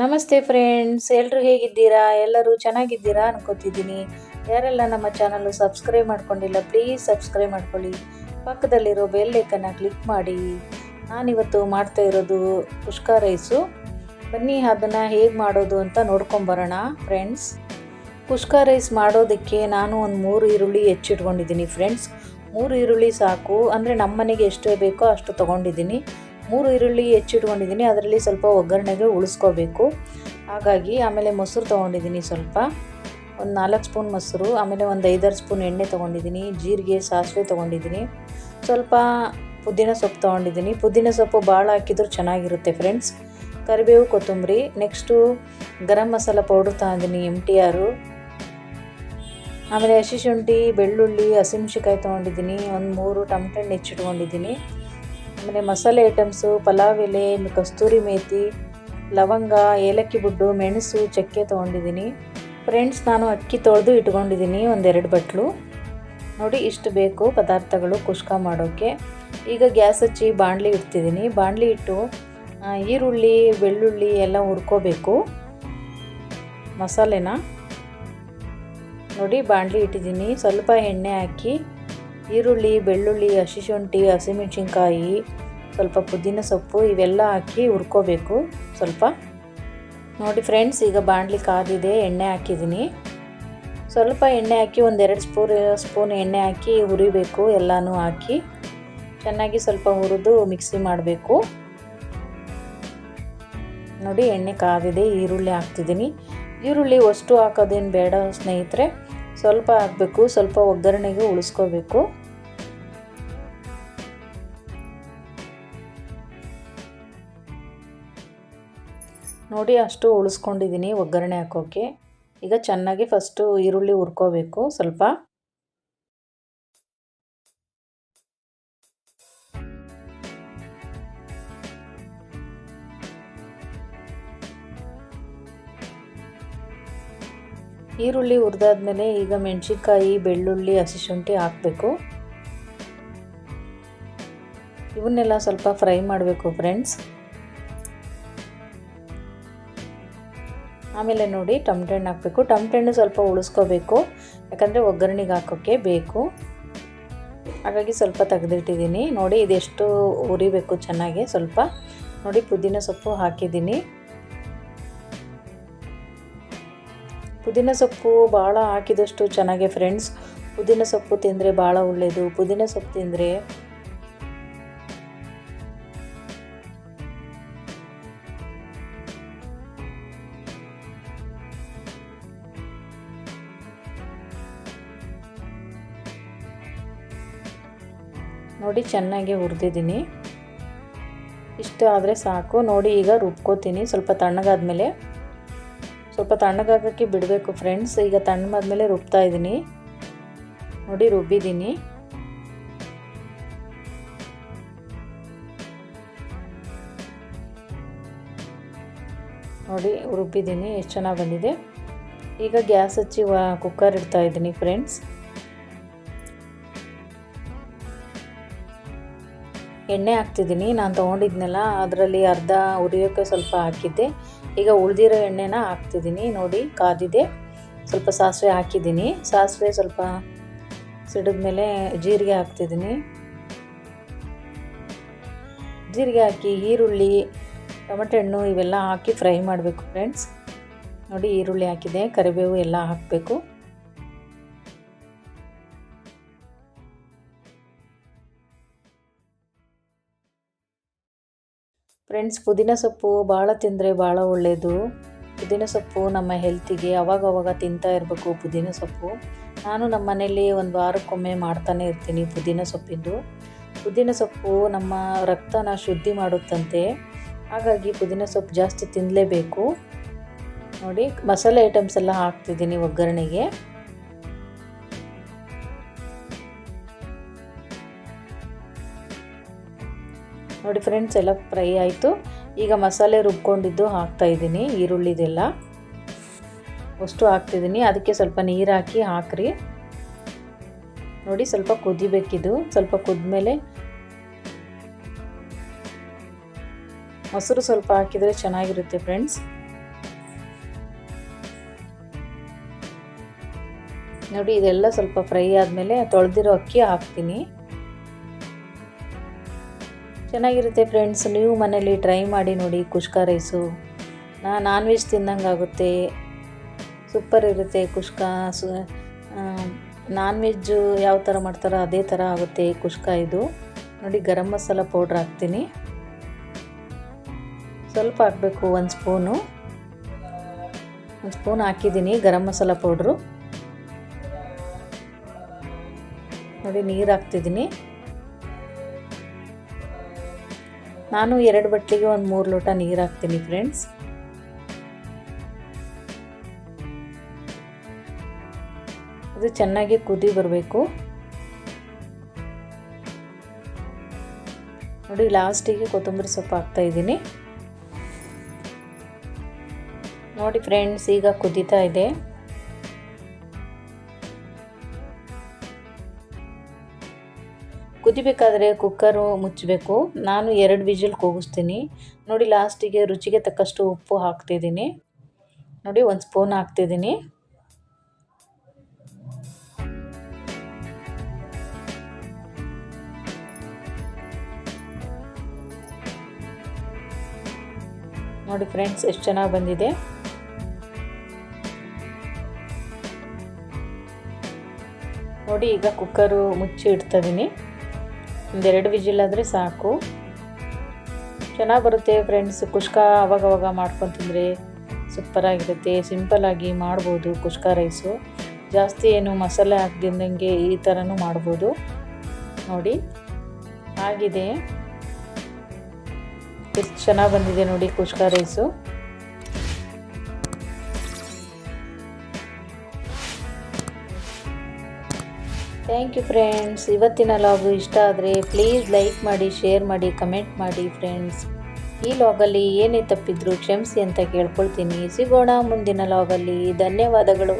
ನಮಸ್ತೆ ಫ್ರೆಂಡ್ಸ್ ಎಲ್ಲರೂ ಹೇಗಿದ್ದೀರಾ? ಎಲ್ಲರೂ ಚೆನ್ನಾಗಿದ್ದೀರಾ ಅನ್ಕೋತಿದ್ದೀನಿ. ಯಾರೆಲ್ಲ ನಮ್ಮ ಚಾನಲ್ಲು ಸಬ್ಸ್ಕ್ರೈಬ್ ಮಾಡ್ಕೊಂಡಿಲ್ಲ ಪ್ಲೀಸ್ ಸಬ್ಸ್ಕ್ರೈಬ್ ಮಾಡ್ಕೊಳ್ಳಿ. ಪಕ್ಕದಲ್ಲಿರೋ ಬೆಲ್ ಐಕನ್ನ ಕ್ಲಿಕ್ ಮಾಡಿ. ನಾನಿವತ್ತು ಮಾಡ್ತಾ ಇರೋದು ಕುಷ್ಕ ರೈಸು ಬನ್ನಿ ಅದನ್ನು ಹೇಗೆ ಮಾಡೋದು ಅಂತ ನೋಡ್ಕೊಂಬರೋಣ ಫ್ರೆಂಡ್ಸ್ ಕುಷ್ಕ ರೈಸ್ ಮಾಡೋದಕ್ಕೆ ನಾನು ಒಂದು ಮೂರು ಈರುಳ್ಳಿ ಹೆಚ್ಚಿಟ್ಕೊಂಡಿದ್ದೀನಿ ಫ್ರೆಂಡ್ಸ್ ಮೂರು ಈರುಳ್ಳಿ ಸಾಕು. ಅಂದರೆ ನಮ್ಮ ಮನೆಗೆ ಎಷ್ಟು ಬೇಕೋ ಅಷ್ಟು ತೊಗೊಂಡಿದ್ದೀನಿ. ಮೂರು ಈರುಳ್ಳಿ ಹೆಚ್ಚಿಟ್ಕೊಂಡಿದ್ದೀನಿ ಅದರಲ್ಲಿ ಸ್ವಲ್ಪ ಒಗ್ಗರಣೆಗೆ ಉಳಿಸ್ಕೋಬೇಕು. ಹಾಗಾಗಿ ಆಮೇಲೆ ಮೊಸರು ತೊಗೊಂಡಿದ್ದೀನಿ ಸ್ವಲ್ಪ. ಒಂದು ನಾಲ್ಕು ಸ್ಪೂನ್ ಮೊಸರು, ಆಮೇಲೆ ಒಂದು ಐದಾರು ಸ್ಪೂನ್ ಎಣ್ಣೆ ತೊಗೊಂಡಿದ್ದೀನಿ. ಜೀರಿಗೆ, ಸಾಸಿವೆ ತೊಗೊಂಡಿದ್ದೀನಿ. ಸ್ವಲ್ಪ ಪುದೀನ ಸೊಪ್ಪು ತೊಗೊಂಡಿದ್ದೀನಿ. ಪುದೀನ ಸೊಪ್ಪು ಭಾಳ ಹಾಕಿದ್ರು ಚೆನ್ನಾಗಿರುತ್ತೆ ಫ್ರೆಂಡ್ಸ್. ಕರಿಬೇವು, ಕೊತ್ತಂಬರಿ, ನೆಕ್ಸ್ಟು ಗರಂ ಮಸಾಲ ಪೌಡ್ರ್ ತಗೊಂಡಿದ್ದೀನಿ ಎಂ ಟಿ ಆರು. ಆಮೇಲೆ ಹಸಿ ಶುಂಠಿ, ಬೆಳ್ಳುಳ್ಳಿ ಹಸಿಮೆಣ್ಸಿಕಾಯಿ ತೊಗೊಂಡಿದ್ದೀನಿ. ಒಂದು ಮೂರು ಟಮಟೆ ಹಣ್ಣು ಹೆಚ್ಚಿಟ್ಕೊಂಡಿದ್ದೀನಿ. ಆಮೇಲೆ ಮಸಾಲೆ ಐಟಮ್ಸು, ಪಲಾವ್ ಎಲೆ ಕಸ್ತೂರಿ ಮೇಥಿ ಲವಂಗ, ಏಲಕ್ಕಿ ಬುಡ್ಡು, ಮೆಣಸು, ಚಕ್ಕೆ ತೊಗೊಂಡಿದ್ದೀನಿ. ಫ್ರೆಂಡ್ಸ್, ನಾನು ಅಕ್ಕಿ ತೊಳೆದು ಇಟ್ಕೊಂಡಿದ್ದೀನಿ ಒಂದೆರಡು ಬಟ್ಲು. ನೋಡಿ, ಇಷ್ಟು ಬೇಕು ಪದಾರ್ಥಗಳು ಕುಷ್ಕ ಮಾಡೋಕ್ಕೆ ಈಗ ಗ್ಯಾಸ್ ಹಚ್ಚಿ ಬಾಣಲಿ ಇಡ್ತಿದ್ದೀನಿ. ಬಾಣಲಿ ಇಟ್ಟು ಈರುಳ್ಳಿ, ಬೆಳ್ಳುಳ್ಳಿ ಎಲ್ಲ ಹುರ್ಕೋಬೇಕು. ಮಸಾಲೆನ. ನೋಡಿ, ಬಾಣಲಿ ಇಟ್ಟಿದ್ದೀನಿ. ಸ್ವಲ್ಪ ಎಣ್ಣೆ ಹಾಕಿ ಈರುಳ್ಳಿ, ಬೆಳ್ಳುಳ್ಳಿ ಹಸಿ ಶುಂಠಿ ಹಸಿಮೆಣ್ಸಿನ್ಕಾಯಿ, ಸ್ವಲ್ಪ ಪುದೀನ ಸೊಪ್ಪು ಇವೆಲ್ಲ ಹಾಕಿ ಹುರ್ಕೋಬೇಕು ಸ್ವಲ್ಪ. ನೋಡಿ ಫ್ರೆಂಡ್ಸ್, ಈಗ ಬಾಣಲಿ ಕಾದಿದೆ, ಎಣ್ಣೆ ಹಾಕಿದ್ದೀನಿ. ಸ್ವಲ್ಪ ಎಣ್ಣೆ ಹಾಕಿ ಒಂದೆರಡು ಸ್ಪೂನ್ ಸ್ಪೂನ್ ಎಣ್ಣೆ ಹಾಕಿ ಹುರಿಬೇಕು, ಎಲ್ಲನೂ ಹಾಕಿ. ಚೆನ್ನಾಗಿ ಸ್ವಲ್ಪ ಹುರಿದು ಮಿಕ್ಸಿ ಮಾಡಬೇಕು. ನೋಡಿ ಎಣ್ಣೆ ಕಾದಿದೆ, ಈರುಳ್ಳಿ ಹಾಕ್ತಿದ್ದೀನಿ. ಈರುಳ್ಳಿ ಅಷ್ಟು ಹಾಕೋದೇನು ಬೇಡ ಸ್ನೇಹಿತರೆ. ಸ್ವಲ್ಪ ಹಾಕಬೇಕು ಸ್ವಲ್ಪ ಒಗ್ಗರಣೆಗೆ ಉಳಿಸ್ಕೋಬೇಕು. ನೋಡಿ, ಅಷ್ಟು ಉಳಿಸ್ಕೊಂಡಿದ್ದೀನಿ ಒಗ್ಗರಣೆ ಹಾಕೋಕ್ಕೆ ಈಗ ಚೆನ್ನಾಗಿ ಫಸ್ಟು ಈರುಳ್ಳಿ ಹುರ್ಕೋಬೇಕು ಸ್ವಲ್ಪ. ಈರುಳ್ಳಿ ಹುರಿದಾದ್ಮೇಲೆ ಈಗ ಮೆಣಸಿನ್ಕಾಯಿ, ಬೆಳ್ಳುಳ್ಳಿ, ಹಸಿ ಶುಂಠಿ ಹಾಕಬೇಕು. ಇವನ್ನೆಲ್ಲ ಸ್ವಲ್ಪ ಫ್ರೈ ಮಾಡಬೇಕು ಫ್ರೆಂಡ್ಸ್. ಆಮೇಲೆ ನೋಡಿ ಟಮಟೆ ಹಣ್ಣು ಹಾಕಬೇಕು. ಟಮಟೆ ಹಣ್ಣು ಸ್ವಲ್ಪ ಉಳಿಸ್ಕೋಬೇಕು. ಯಾಕಂದರೆ ಒಗ್ಗರಣೆಗೆ ಹಾಕೋಕ್ಕೆ ಬೇಕು. ಹಾಗಾಗಿ ಸ್ವಲ್ಪ ತೆಗೆದಿಟ್ಟಿದ್ದೀನಿ. ನೋಡಿ ಇದೆಷ್ಟು ಉರಿಬೇಕು ಚೆನ್ನಾಗಿ ಸ್ವಲ್ಪ. ನೋಡಿ ಪುದೀನ ಸೊಪ್ಪು ಹಾಕಿದ್ದೀನಿ. ಪುದೀನ ಸೊಪ್ಪು ಭಾಳ ಹಾಕಿದಷ್ಟು ಚೆನ್ನಾಗೆ ಫ್ರೆಂಡ್ಸ್ ಪುದೀನ ಸೊಪ್ಪು ತಿಂದರೆ ಭಾಳ ಒಳ್ಳೆಯದು ಪುದೀನ ಸೊಪ್ಪು ತಿಂದರೆ ನೋಡಿ ಚೆನ್ನಾಗಿ ಹುರಿದಿದ್ದೀನಿ. ಇಷ್ಟು ಆದರೆ ಸಾಕು. ನೋಡಿ ಈಗ ರುಬ್ಕೋತೀನಿ. ಸ್ವಲ್ಪ ತಣ್ಣಗಾದ್ಮೇಲೆ ಸ್ವಲ್ಪ ತಣ್ಣಗಾಗಕ್ಕೆ ಬಿಡಬೇಕು ಫ್ರೆಂಡ್ಸ್ ಈಗ ತಣ್ಣಗಾದ್ಮೇಲೆ ರುಬ್ತಾ ಇದ್ದೀನಿ. ನೋಡಿ, ರುಬ್ಬಿದ್ದೀನಿ. ನೋಡಿ, ರುಬ್ಬಿದ್ದೀನಿ. ಎಷ್ಟು ಚೆನ್ನಾಗಿ ಬಂದಿದೆ. ಈಗ ಗ್ಯಾಸ್ ಹಚ್ಚಿ ಕುಕ್ಕರ್ ಇಡ್ತಾ ಇದ್ದೀನಿ ಫ್ರೆಂಡ್ಸ್ ಎಣ್ಣೆ ಹಾಕ್ತಿದ್ದೀನಿ. ನಾನು ತೊಗೊಂಡಿದ್ನಲ್ಲ, ಅದರಲ್ಲಿ ಅರ್ಧ ಉರಿಯೋಕ್ಕೆ ಸ್ವಲ್ಪ ಹಾಕಿದ್ದೆ. ಈಗ ಉಳಿದಿರೋ ಎಣ್ಣೆನ ಹಾಕ್ತಿದ್ದೀನಿ. ನೋಡಿ, ಕಾದಿದೆ. ಸ್ವಲ್ಪ ಸಾಸಿವೆ ಹಾಕಿದ್ದೀನಿ. ಸಾಸಿವೆ ಸ್ವಲ್ಪ ಸಿಡಿದ್ಮೇಲೆ ಜೀರಿಗೆ ಹಾಕ್ತಿದ್ದೀನಿ. ಜೀರಿಗೆ ಹಾಕಿ, ಈರುಳ್ಳಿ, ಟೊಮೆಟೊ ಹಣ್ಣು ಇವೆಲ್ಲ ಹಾಕಿ ಫ್ರೈ ಮಾಡಬೇಕು, ಫ್ರೆಂಡ್ಸ್. ನೋಡಿ, ಈರುಳ್ಳಿ ಹಾಕಿದೆ. ಕರಿಬೇವು ಎಲ್ಲ ಹಾಕಬೇಕು. ಫ್ರೆಂಡ್ಸ್ ಪುದೀನ ಸೊಪ್ಪು ಭಾಳ ತಿಂದರೆ ಭಾಳ ಒಳ್ಳೆಯದು ಪುದೀನ ಸೊಪ್ಪು ನಮ್ಮ ಹೆಲ್ತಿಗೆ ಅವಾಗವಾಗ ತಿಂತಾ ಇರಬೇಕು ಪುದೀನ ಸೊಪ್ಪು. ನಾನು ನಮ್ಮ ಮನೇಲಿ ಒಂದು ವಾರಕ್ಕೊಮ್ಮೆ ಮಾಡ್ತಾನೆ ಇರ್ತೀನಿ ಪುದೀನ ಸೊಪ್ಪಿಂದು. ಪುದೀನ ಸೊಪ್ಪು ನಮ್ಮ ರಕ್ತನ ಶುದ್ಧಿ ಮಾಡುತ್ತಂತೆ. ಹಾಗಾಗಿ ಪುದೀನ ಸೊಪ್ಪು ಜಾಸ್ತಿ ತಿನ್ನಲೇಬೇಕು ನೋಡಿ, ಮಸಾಲೆ ಐಟಮ್ಸ್ ಎಲ್ಲ ಹಾಕ್ತಿದ್ದೀನಿ ಒಗ್ಗರಣೆಗೆ. ನೋಡಿ ಫ್ರೆಂಡ್ಸ್ ಎಲ್ಲ ಫ್ರೈ ಆಯಿತು. ಈಗ ಮಸಾಲೆ ರುಬ್ಕೊಂಡಿದ್ದು ಹಾಕ್ತಾಯಿದ್ದೀನಿ ಈರುಳ್ಳಿದೆಲ್ಲ. ಅಷ್ಟು ಹಾಕ್ತಿದ್ದೀನಿ. ಅದಕ್ಕೆ ಸ್ವಲ್ಪ ನೀರು ಹಾಕಿ ಹಾಕ್ರಿ. ನೋಡಿ ಸ್ವಲ್ಪ ಕುದಿಬೇಕಿದು. ಸ್ವಲ್ಪ ಕುದ್ಮೇಲೆ ಮೊಸರು ಸ್ವಲ್ಪ ಹಾಕಿದರೆ ಚೆನ್ನಾಗಿರುತ್ತೆ ಫ್ರೆಂಡ್ಸ್ ನೋಡಿ ಇದೆಲ್ಲ ಸ್ವಲ್ಪ ಫ್ರೈ ಆದಮೇಲೆ ತೊಳೆದಿರೋ ಅಕ್ಕಿ ಹಾಕ್ತೀನಿ. ಚೆನ್ನಾಗಿರುತ್ತೆ ಫ್ರೆಂಡ್ಸ್ ನೀವು ಮನೇಲಿ ಟ್ರೈ ಮಾಡಿ ನೋಡಿ, ಕುಷ್ಕ ರೈಸು ನಾ ನಾನ್ ವೆಜ್ ತಿಂದಂಗೆ ಆಗುತ್ತೆ. ಸೂಪರ್ ಇರುತ್ತೆ ಕುಷ್ಕ. ಸು ನಾನ್ ವೆಜ್ಜು ಯಾವ ಥರ ಮಾಡ್ತಾರೋ ಅದೇ ಥರ ಆಗುತ್ತೆ ಕುಷ್ಕ ಇದು. ನೋಡಿ, ಗರಂ ಮಸಾಲ ಪೌಡ್ರ್ ಹಾಕ್ತೀನಿ. ಸ್ವಲ್ಪ ಹಾಕಬೇಕು, ಒಂದು ಸ್ಪೂನು ಒಂದು ಸ್ಪೂನ್ ಹಾಕಿದ್ದೀನಿ, ಗರಂ ಮಸಾಲ ಪೌಡ್ರು ನೋಡಿ, ನೀರು ಹಾಕ್ತಿದ್ದೀನಿ. ನಾನು ಎರಡು ಬಟ್ಟಲಿಗೆ ಒಂದು ಮೂರು ಲೋಟ ನೀರು ಹಾಕ್ತೀನಿ ಫ್ರೆಂಡ್ಸ್ ಇದು ಚೆನ್ನಾಗಿ ಕುದಿ ಬರಬೇಕು. ನೋಡಿ ಲಾಸ್ಟಿಗೆ ಕೊತ್ತಂಬರಿ ಸೊಪ್ಪು ಹಾಕ್ತಾ ಇದ್ದೀನಿ. ನೋಡಿ ಫ್ರೆಂಡ್ಸ್ ಈಗ ಕುದೀತಾ ಇದೆ. ಕುದಿಬೇಕಾದ್ರೆ ಕುಕ್ಕರು ಮುಚ್ಚಬೇಕು. ನಾನು ಎರಡು ವಿಜಲ್ ಕೂಗಿಸ್ತೀನಿ. ನೋಡಿ, ಲಾಸ್ಟಿಗೆ ರುಚಿಗೆ ತಕ್ಕಷ್ಟು ಉಪ್ಪು ಹಾಕ್ತಿದ್ದೀನಿ. ನೋಡಿ, ಒಂದು ಸ್ಪೂನ್ ಹಾಕ್ತಿದ್ದೀನಿ. ನೋಡಿ ಫ್ರೆಂಡ್ಸ್, ಎಷ್ಟು ಚೆನ್ನಾಗಿ ಬಂದಿದೆ. ನೋಡಿ, ಈಗ ಕುಕ್ಕರು ಮುಚ್ಚಿ ಇಡ್ತಿದ್ದೀನಿ ಒಂದೆರಡು ವಿಜಿಲ್ ಆದರೆ ಸಾಕು. ಚೆನ್ನಾಗಿ ಬರುತ್ತೆ ಫ್ರೆಂಡ್ಸ್ ಕುಷ್ಕ ಅವಾಗವಾಗ ಮಾಡ್ಕೊಂಡು ತಿಂದರೆ ಸೂಪರಾಗಿರುತ್ತೆ ಸಿಂಪಲ್ಲಾಗಿ ಮಾಡ್ಬೋದು ಕುಷ್ಕ ರೈಸು ಜಾಸ್ತಿ ಏನು ಮಸಾಲೆ ಹಾಕ್ದಿಂದಂಗೆ ಈ ಥರನೂ ಮಾಡ್ಬೋದು. ನೋಡಿ, ಆಗಿದೆ. ಎಷ್ಟು ಚೆನ್ನಾಗಿ ಬಂದಿದೆ ನೋಡಿ kushka rice thank you friends ಇವತ್ತಿನ ಲಾಗು ಇಷ್ಟ ಆದರೆ ಪ್ಲೀಸ್ ಲೈಕ್ ಮಾಡಿ ಶೇರ್ ಮಾಡಿ ಕಮೆಂಟ್ ಮಾಡಿ ಫ್ರೆಂಡ್ಸ್ ಈ ಲಾಗಲ್ಲಿ ಏನೇ ತಪ್ಪಿದ್ರು ಕ್ಷಮಿಸಿ ಅಂತ ಕೇಳ್ಕೊಳ್ತೀನಿ. ಸಿಗೋಣ ಮುಂದಿನ ಲಾಗಲ್ಲಿ ಧನ್ಯವಾದಗಳು.